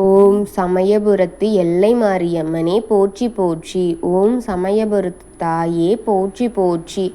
ஓம் சமயபுரத்து எல்லை மாரியம்மனே போற்றி போற்றி. ஓம் சமயபுரத்து தாயே போற்றி போற்றி.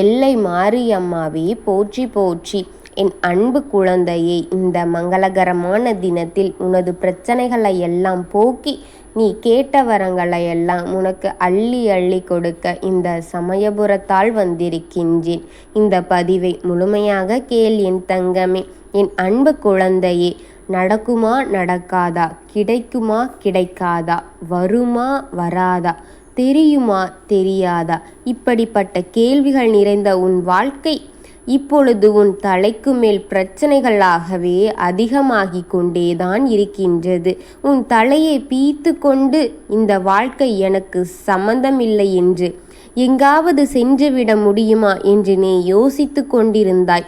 எல்லை மாரியம்மாவே போற்றி போற்றி. என் அன்பு குழந்தையே இந்த மங்களகரமான தினத்தில் உனது பிரச்சனைகளை எல்லாம் போக்கி நீ கேட்ட வரங்களை எல்லாம் உனக்கு அள்ளி அள்ளி கொடுக்க இந்த சமயபுரத்தால் வந்திருக்கின்றேன். இந்த பதிவை முழுமையாக கேள் என் தங்கமே. என் அன்பு குழந்தையே நடக்குமா நடக்காதா? கிடைக்குமா கிடைக்காதா? வருமா வராதா? தெரியுமா தெரியாதா? இப்படிப்பட்ட கேள்விகள் நிறைந்த உன் வாழ்க்கை இப்பொழுது உன் தலைக்கு மேல் பிரச்சனைகளாகவே அதிகமாகி கொண்டேதான் இருக்கின்றது. உன் தலையை பீத்து கொண்டு இந்த வாழ்க்கை எனக்கு சம்பந்தமில்லை என்று எங்காவது சென்றுவிட முடியுமா என்று நீ யோசித்து கொண்டிருந்தாய்.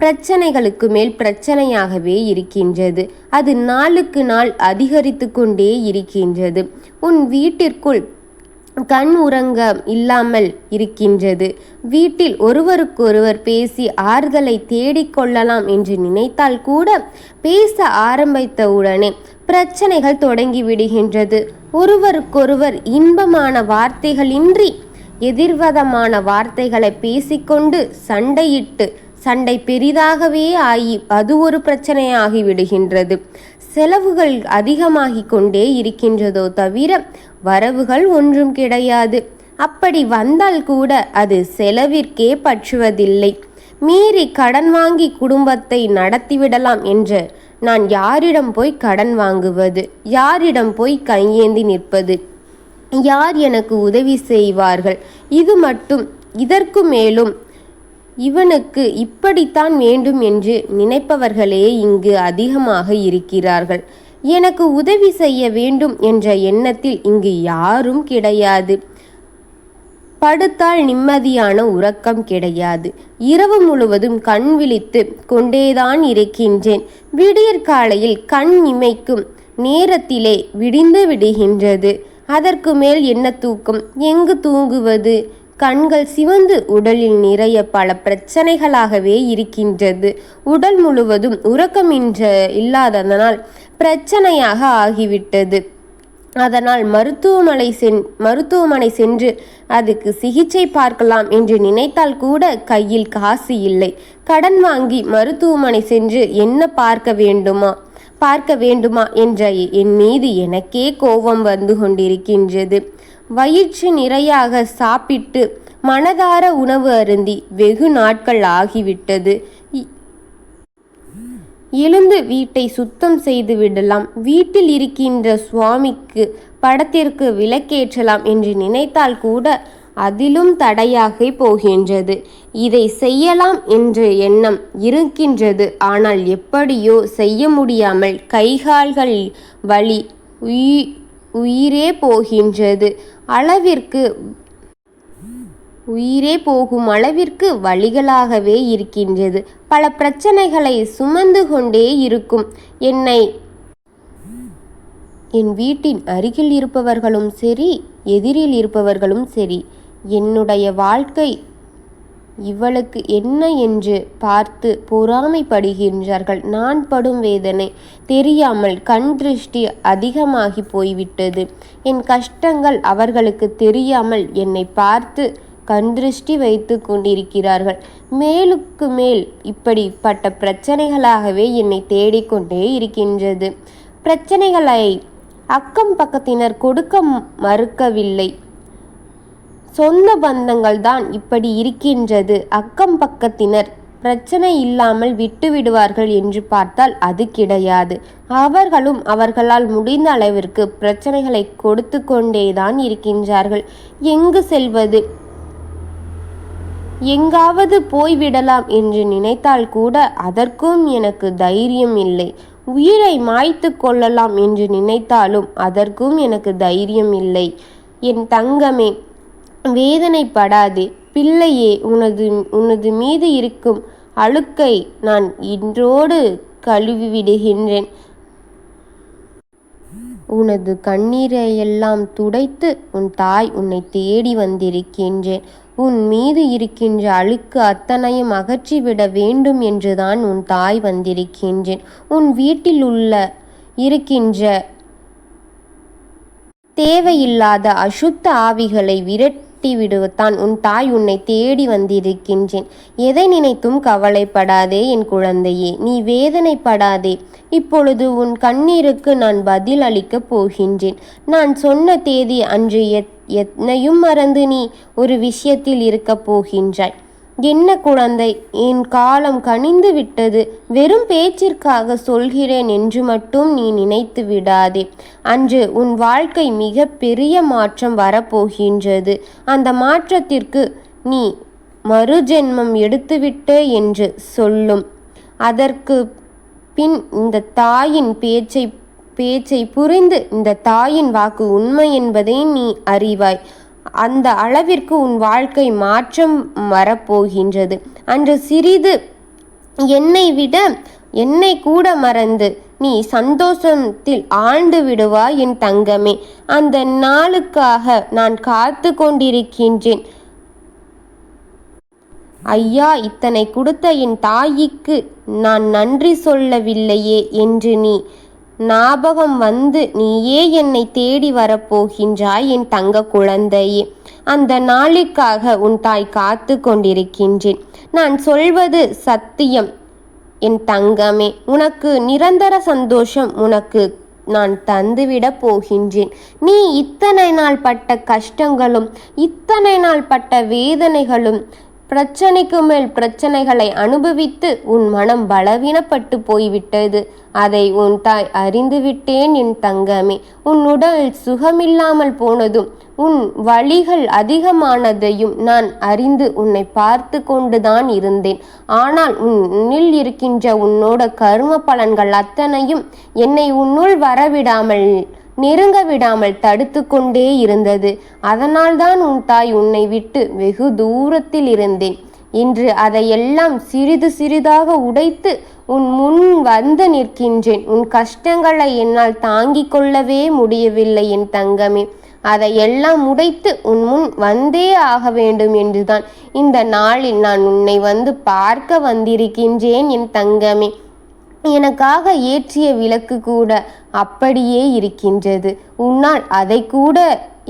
பிரச்சனைகளுக்கு மேல் பிரச்சனையாகவே இருக்கின்றது. அது நாளுக்கு நாள் அதிகரித்து கொண்டே இருக்கின்றது. உன் வீட்டிற்குள் கண் உறங்க இல்லாமல் இருக்கின்றது. வீட்டில் ஒருவருக்கொருவர் பேசி ஆறுதலை தேடிக்கொள்ளலாம் என்று நினைத்தால் கூட பேச ஆரம்பித்தவுடனே பிரச்சனைகள் தொடங்கி விடுகின்றது. ஒருவருக்கொருவர் இன்பமான வார்த்தைகளின்றி எதிர்வதமான வார்த்தைகளை பேசிக்கொண்டு சண்டையிட்டு சண்டை பெரிதாகவே ஆகி அது ஒரு பிரச்சனையாகி விடுகின்றது. செலவுகள் அதிகமாகிக் கொண்டே இருக்கின்றதோ தவிர வரவுகள் ஒன்றும் கிடையாது. அப்படி வந்தால் கூட அது செலவிற்கே பற்றுவதில்லை. மீறி கடன் வாங்கி குடும்பத்தை நடத்திவிடலாம் என்று நான் யாரிடம் போய் கடன் வாங்குவது? யாரிடம் போய் கையேந்தி நிற்பது? யார் எனக்கு உதவி செய்வார்கள்? இது மட்டும் இதற்கு மேலும் இவனுக்கு இப்படித்தான் வேண்டும் என்று நினைப்பவர்களே இங்கு அதிகமாக இருக்கிறார்கள். எனக்கு உதவி செய்ய வேண்டும் என்ற எண்ணத்தில் இங்கு யாரும் கிடையாது. படுத்தால் நிம்மதியான உறக்கம் கிடையாது. இரவு முழுவதும் கண் விழித்து கொண்டேதான் இருக்கின்றேன். விடியற் காலையில் கண் இமைக்கும் நேரத்திலே விடிந்து விடுகின்றது. அதற்கு மேல் என்ன தூக்கம்? எங்கு தூங்குவது? கண்கள் சிவந்து உடலில் நிறைய பல பிரச்சனைகளாகவே இருக்கின்றது. உடல் முழுவதும் உறக்கமின்ற இல்லாததனால் பிரச்சனையாக ஆகிவிட்டது. அதனால் மருத்துவமனை சென் மருத்துவமனை சென்று அதுக்கு சிகிச்சை பார்க்கலாம் என்று நினைத்தால் கூட கையில் காசு இல்லை. கடன் வாங்கி மருத்துவமனை சென்று என்ன பார்க்க வேண்டுமா? பார்க்க வேண்டுமா என்ற என் மீது எனக்கே கோபம் வந்து கொண்டிருக்கின்றது. வயிற்று நிறையாக சாப்பிட்டு மனதார உணவு அருந்தி வெகு நாட்கள் ஆகிவிட்டது. எழுந்து வீட்டை சுத்தம் செய்து விடலாம். வீட்டில் இருக்கின்ற சுவாமிக்கு படத்திற்கு விளக்கேற்றலாம் என்று நினைத்தால் கூட அதிலும் தடையாக போகின்றது. இதை செய்யலாம் என்ற எண்ணம் இருக்கின்றது. ஆனால் எப்படியோ செய்ய முடியாமல் கைகால்கள் வலி உயிரே போகின்றது. அளவிற்கு உயிரே போகும் அளவிற்கு வழிகளாகவே இருக்கின்றது. பல பிரச்சனைகளை சுமந்து கொண்டே இருக்கும். என்னை என் வீட்டின் அருகில் இருப்பவர்களும் சரி எதிரில் இருப்பவர்களும் சரி என்னுடைய வாழ்க்கை இவளுக்கு என்ன என்று பார்த்து பொறாமைப்படுகின்றார்கள். நான் படும் வேதனை தெரியாமல் கண் திருஷ்டி அதிகமாகி போய்விட்டது. என் கஷ்டங்கள் அவர்களுக்கு தெரியாமல் என்னை பார்த்து கண் திருஷ்டி வைத்து கொண்டிருக்கிறார்கள். மேலுக்கு மேல் இப்படிப்பட்ட பிரச்சனைகளாகவே என்னை தேடிக்கொண்டே இருக்கின்றது. பிரச்சனைகளை அக்கம் பக்கத்தினர் கொடுக்க மறுக்கவில்லை. சொந்த பந்தங்கள் தான் இப்படி இருக்கின்றது. அக்கம் பக்கத்தினர் பிரச்சனை இல்லாமல் விட்டு விடுவார்கள் என்று பார்த்தால் அது கிடையாது. அவர்களும் அவர்களால் முடிந்த அளவிற்கு பிரச்சனைகளை கொடுத்து கொண்டேதான் இருக்கின்றார்கள். எங்கு செல்வது? எங்காவது போய்விடலாம் என்று நினைத்தால் கூட அதற்கும் எனக்கு தைரியம் இல்லை. உயிரை மாய்த்து கொள்ளலாம் என்று நினைத்தாலும் அதற்கும் எனக்கு தைரியம் இல்லை. என் தங்கமே வேதனைப்படாதே. பிள்ளையே உனது உனது மீது இருக்கும் அழுக்கை நான் இன்றோடு கழுவி விடுகின்றேன் உனது கண்ணீரையெல்லாம் துடைத்து உன் தாய் உன்னை தேடி வந்திருக்கின்றேன். உன் மீது இருக்கின்ற அழுக்கு அத்தனையும் அகற்றிவிட வேண்டும் என்றுதான் உன் தாய் வந்திருக்கின்றேன். உன் வீட்டில் உள்ள இருக்கின்ற தேவையில்லாத அசுத்த ஆவிகளை விரட்டிவிடுவத்தான் உன் தாய் உன்னை தேடி வந்திருக்கின்றேன். எதை நினைத்தும் கவலைப்படாதே என் குழந்தையே. நீ வேதனைப்படாதே. இப்பொழுது உன் கண்ணீருக்கு நான் பதில் அளிக்கப் போகின்றேன். நான் சொன்ன தேதி அன்று எத் எத்தனையும் மறந்து நீ ஒரு விஷயத்தில் இருக்கப் போகின்றாய். என்ன குழந்தை? என் காலம் கனிந்து விட்டது. வெறும் பேச்சிற்காக சொல்கிறேன் என்று மட்டும் நீ நினைத்து விடாதே. அன்று உன் வாழ்க்கை மிக பெரிய மாற்றம் வரப்போகின்றது. அந்த மாற்றத்திற்கு நீ மறுஜென்மம் எடுத்துவிட்டு என்று சொல்லும். அதற்கு பின் இந்த தாயின் பேச்சை பேச்சை புரிந்து இந்த தாயின் வாக்கு உண்மை என்பதை நீ அறிவாய். அந்த அளவிற்கு உன் வாழ்க்கை மாற்றம் வரப்போகின்றது. அன்று சிறிது என்னை விட என்னை கூட மறந்து நீ சந்தோஷத்தில் ஆழ்ந்து விடுவாய் என் தங்கமே. அந்த நாளுக்காக நான் காத்து கொண்டிருக்கின்றேன். ஐயா இத்தனை கொடுத்த என் தாய்க்கு நான் நன்றி சொல்லவில்லையே என்று நீ ஞாபகம் வந்து நீயே என்னை தேடி வரப்போகின்றாய் என் தங்க குழந்தையே. அந்த நாளுக்காக உன் தாய் காத்து கொண்டிருக்கின்றேன். நான் சொல்வது சத்தியம் என் தங்கமே. உனக்கு நிரந்தர சந்தோஷம் உனக்கு நான் தந்துவிடப் போகின்றேன். நீ இத்தனை நாள் பட்ட கஷ்டங்களும் இத்தனை நாள் பட்ட வேதனைகளும் பிரச்சனைக்கு மேல் பிரச்சனைகளை அனுபவித்து உன் மனம் பலவீனப்பட்டு போய்விட்டது. அதை உன் தாய் அறிந்துவிட்டேன் என் தங்கமே. உன் உடல் சுகமில்லாமல் போனதும் உன் வழிகள் அதிகமானதையும் நான் அறிந்து உன்னை பார்த்து கொண்டுதான் இருந்தேன். ஆனால் உன்னில் இருக்கின்ற உன்னோட கர்ம பலன்கள் அத்தனையும் என்னை உன்னுள் வரவிடாமல் நெருங்க விடாமல் தடுத்து கொண்டே இருந்தது. அதனால்தான் உன் தாய் உன்னை விட்டு வெகு தூரத்தில் இருந்தேன். இன்று அதையெல்லாம் சிறிது சிறிதாக உடைத்து உன் முன் வந்து நிற்கின்றேன். உன் கஷ்டங்களை என்னால் தாங்கிக் கொள்ளவே முடியவில்லை என் தங்கமே. அதையெல்லாம் உடைத்து உன் முன் வந்தே ஆக வேண்டும் என்றுதான் இந்த நாளில் நான் உன்னை வந்து பார்க்க வந்திருக்கின்றேன் என் தங்கமே. எனக்காக ஏற்றிய விளக்கு கூட அப்படியே இருக்கின்றது. உன்னால் அதை கூட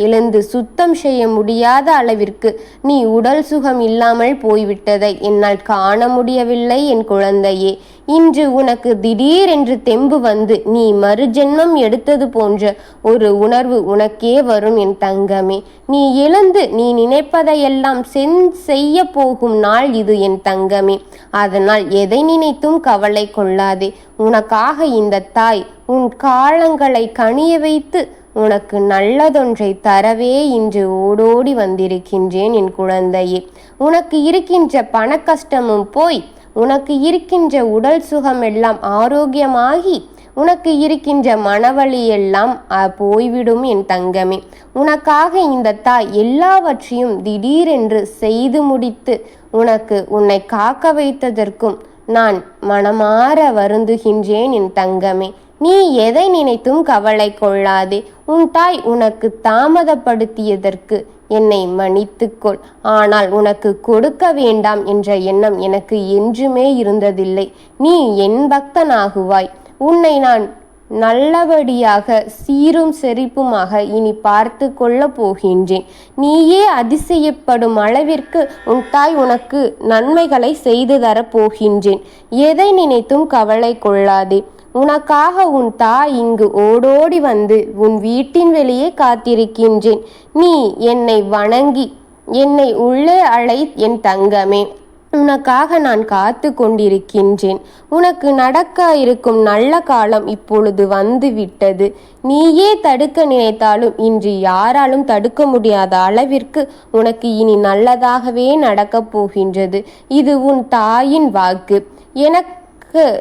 எழுந்து சுத்தம் செய்ய முடியாத அளவிற்கு நீ உடல் சுகம் இல்லாமல் போய்விட்டதை என்னால் காண முடியவில்லை என் குழந்தையே. இன்று உனக்கு திடீரென்று தெம்பு வந்து நீ மறுஜென்மம் எடுத்தது போன்ற ஒரு உணர்வு உனக்கே வரும் என் தங்கமே. நீ எழுந்து நீ நினைப்பதையெல்லாம் சென் செய்ய போகும் நாள் இது என் தங்கமே. அதனால் எதை நினைத்தும் கவலை கொள்ளாதே. உனக்காக இந்த தாய் உன் காலங்களை கனிய வைத்து உனக்கு நல்லதொன்றை தரவே இன்று ஓடோடி வந்திருக்கின்றேன் என் குழந்தையே. உனக்கு இருக்கின்ற பண கஷ்டமும் போய் உனக்கு இருக்கின்ற உடல் சுகம் எல்லாம் ஆரோக்கியமாகி உனக்கு இருக்கின்ற மனவழி எல்லாம் போய்விடும் என் தங்கமே. உனக்காக இந்த தாய் எல்லாவற்றையும் திடீரென்று செய்து முடித்து உனக்கு உன்னை காக்க வைத்ததற்கும் நான் மனமாற வருந்துகின்றேன் என் தங்கமே. நீ எதை நினைத்தும் கவலை கொள்ளாதே. உன் தாய் உனக்கு தாமதப்படுத்தியதற்கு என்னை மன்னித்துக்கொள். ஆனால் உனக்கு கொடுக்க வேண்டாம் என்ற எண்ணம் எனக்கு என்றுமே இருந்ததில்லை. நீ என் பக்தனாகுவாய். உன்னை நான் நல்லபடியாக சீரும் செறிப்புமாக இனி பார்த்து கொள்ளப் போகின்றேன். நீயே அதிசயப்படும் அளவிற்கு உன் தாய் உனக்கு நன்மைகளை செய்து தரப் போகின்றேன். எதை நினைத்தும் கவலை கொள்ளாதே. உனக்காக உன் தாய் இங்கு ஓடோடி வந்து உன் வீட்டின் வெளியே காத்திருக்கின்றேன். நீ என்னை வணங்கி என்னை உள்ளே அழை என் தங்கமே. உனக்காக நான் காத்து கொண்டிருக்கின்றேன். உனக்கு நடக்க இருக்கும் நல்ல காலம் இப்பொழுது வந்து விட்டது நீயே தடுக்க நினைத்தாலும் இன்று யாராலும் தடுக்க முடியாத அளவிற்கு உனக்கு இனி நல்லதாகவே நடக்கப் போகின்றது. இது உன் தாயின் வாக்கு. எனக்கு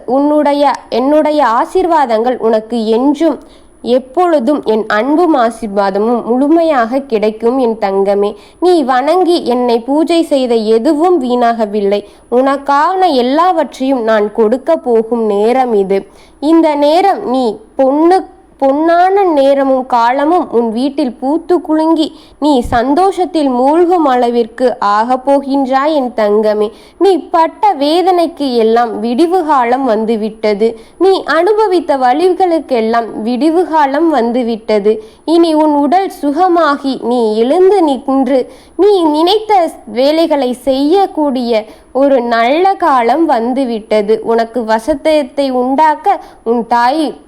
உன்னுடைய என்னுடைய ஆசிர்வாதங்கள் உனக்கு என்றும் எப்பொழுதும் என் அன்பும் ஆசிர்வாதமும் முழுமையாக கிடைக்கும் என் தங்கமே. நீ வணங்கி என்னை பூஜை செய்த எதுவும் வீணாகவில்லை. உனக்கான எல்லாவற்றையும் நான் கொடுக்க போகும் நேரம் இது. இந்த நேரம் நீ பொண்ணு பொன்னான நேரமும் காலமும் உன் வீட்டில் பூத்து குலுங்கி நீ சந்தோஷத்தில் மூழ்கும் அளவிற்கு ஆகப் போகின்றாய் என் தங்கமே. நீ பட்ட வேதனைக்கு எல்லாம் விடிவு காலம் வந்துவிட்டது. நீ அனுபவித்த வழிகளுக்கெல்லாம் விடிவு காலம் வந்துவிட்டது. இனி உன் உடல் சுகமாகி நீ எழுந்து நின்று நீ நினைத்த வேலைகளை செய்யக்கூடிய ஒரு நல்ல காலம் வந்துவிட்டது. உனக்கு வசத்தத்தை உண்டாக்க உன் தாய்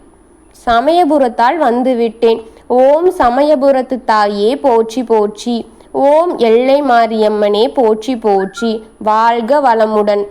சமயபுரத்தால் வந்துவிட்டேன். ஓம் சமயபுரத்து தாயே போற்றி போற்றி. ஓம் எல்லை மாரியம்மனே போற்றி போற்றி. வாழ்க வளமுடன்.